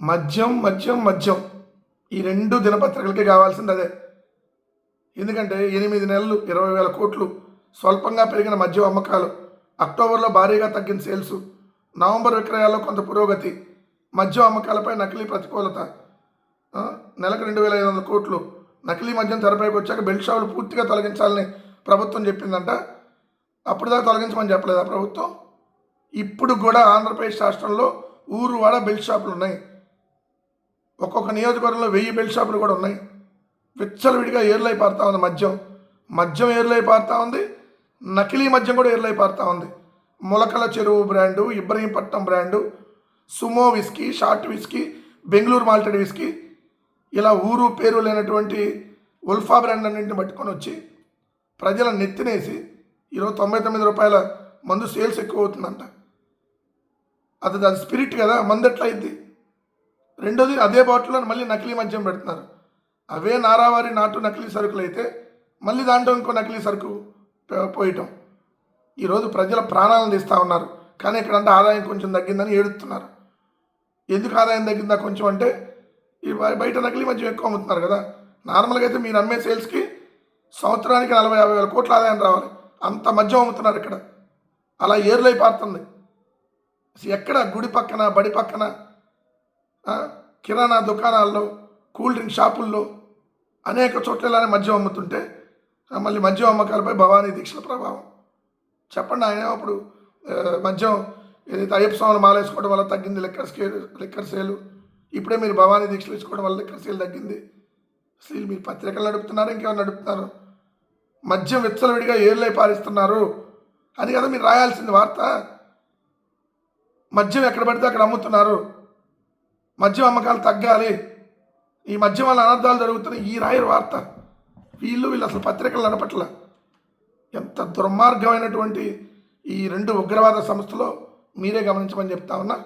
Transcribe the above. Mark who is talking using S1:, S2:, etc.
S1: మద్యం మద్యం మద్యం. ఈ రెండు దినపత్రికలకే కావాల్సింది అదే ఎందుకంటే ఎనిమిది నెలలు ఇరవై వేల కోట్లు స్వల్పంగా పెరిగిన మద్యం అమ్మకాలు అక్టోబర్లో భారీగా తగ్గిన సేల్స్ నవంబర్ విక్రయాల్లో కొంత పురోగతి మద్యం అమ్మకాలపై నకిలీ ప్రతికూలత నెలకు రెండు వేల ఐదు వందల కోట్లు నకిలీ మద్యం తెరపైకి వచ్చాక బెల్ట్ షాపులు పూర్తిగా తొలగించాలని ప్రభుత్వం చెప్పిందంట. అప్పుడు దాకా తొలగించమని చెప్పలేదా ప్రభుత్వం? ఇప్పుడు కూడా ఆంధ్రప్రదేశ్ రాష్ట్రంలో ఊరు వాడ బెల్ట్ షాపులు ఉన్నాయి. ఒక్కొక్క నియోజకవర్గంలో వెయ్యి బెల్ట్ షాపులు కూడా ఉన్నాయి. విచ్చలవిడిగా ఏర్లై పారుతా ఉంది మద్యం. మద్యం ఏర్లై పారుతా ఉంది. నకిలీ మద్యం కూడా ఏర్లై పారుతా ఉంది. Molakala Cheruvu brand Ibrahimpatnam brand Sumo whisky short whisky Bengaluru malted whisky ఇలా ఊరు పేరు లేనటువంటి ఉల్ఫా బ్రాండ్ అన్నింటిని పట్టుకొని వచ్చి ప్రజల నెత్తినేసి ఈరోజు తొంభై తొమ్మిది రూపాయల మందు సేల్స్ ఎక్కువ అవుతుందంట. అది దాని స్పిరిట్ కదా మందు ఎట్లా అయింది? రెండోది అదే బాటిల్లో మళ్ళీ నకిలీ మద్యం పెడుతున్నారు. అవే నారావారి నాటు నకిలీ సరుకులు అయితే మళ్ళీ దాంట్లో ఇంకో నకిలీ సరుకు పోయటం. ఈరోజు ప్రజల ప్రాణాలను తీస్తూ ఉన్నారు. కానీ ఇక్కడంటే ఆదాయం కొంచెం తగ్గిందని ఏడుస్తున్నారు. ఎందుకు ఆదాయం తగ్గిందా కొంచెం అంటే ఈ బయట నకిలీ మద్యం ఎక్కువ అమ్ముతున్నారు కదా. నార్మల్గా అయితే మీరు అమ్మే సేల్స్కి సంవత్సరానికి నలభై యాభై వేల కోట్ల ఆదాయం రావాలి. అంత మద్యం అమ్ముతున్నారు ఇక్కడ. అలా ఏర్లై పారుతుంది. ఎక్కడ గుడి పక్కన బడి పక్కన కిరాణా దుకాణాల్లో కూల్ డ్రింక్ షాపుల్లో అనేక చోట్ల ఇలానే మద్యం అమ్ముతుంటే మళ్ళీ మద్యం అమ్మకాలపై భవానీ దీక్షల ప్రభావం. చెప్పండి ఆయన అప్పుడు మద్యం ఏదైతే అయ్యప్ప స్వామిని మాలేసుకోవడం వల్ల తగ్గింది లిక్కర్ స్కేల్ లిక్కర్ సేలు ఇప్పుడే మీరు భవానీ దీక్షలు ఇచ్చుకోవడం వల్ల లిక్కర్ సేల్ తగ్గింది. అసలు మీరు పత్రికలు నడుపుతున్నారు ఇంకేమైనా నడుపుతున్నారు? మద్యం విచ్చలవిడిగా ఏర్లై పారిస్తున్నారు అని కదా మీరు రాయాల్సింది వార్త. మద్యం ఎక్కడ పడితే అక్కడ అమ్ముతున్నారు. మద్యం అమ్మకాలు తగ్గాలి. ఈ మధ్య వల్ల అనర్థాలు జరుగుతున్నాయి. ఈ రాయర్ వార్త. వీళ్ళు వీళ్ళు అసలు పత్రికలు నడపట్ల. ఎంత దుర్మార్గమైనటువంటి ఈ రెండు ఉగ్రవాద సంస్థలో మీరే గమనించమని చెప్తా ఉన్నా.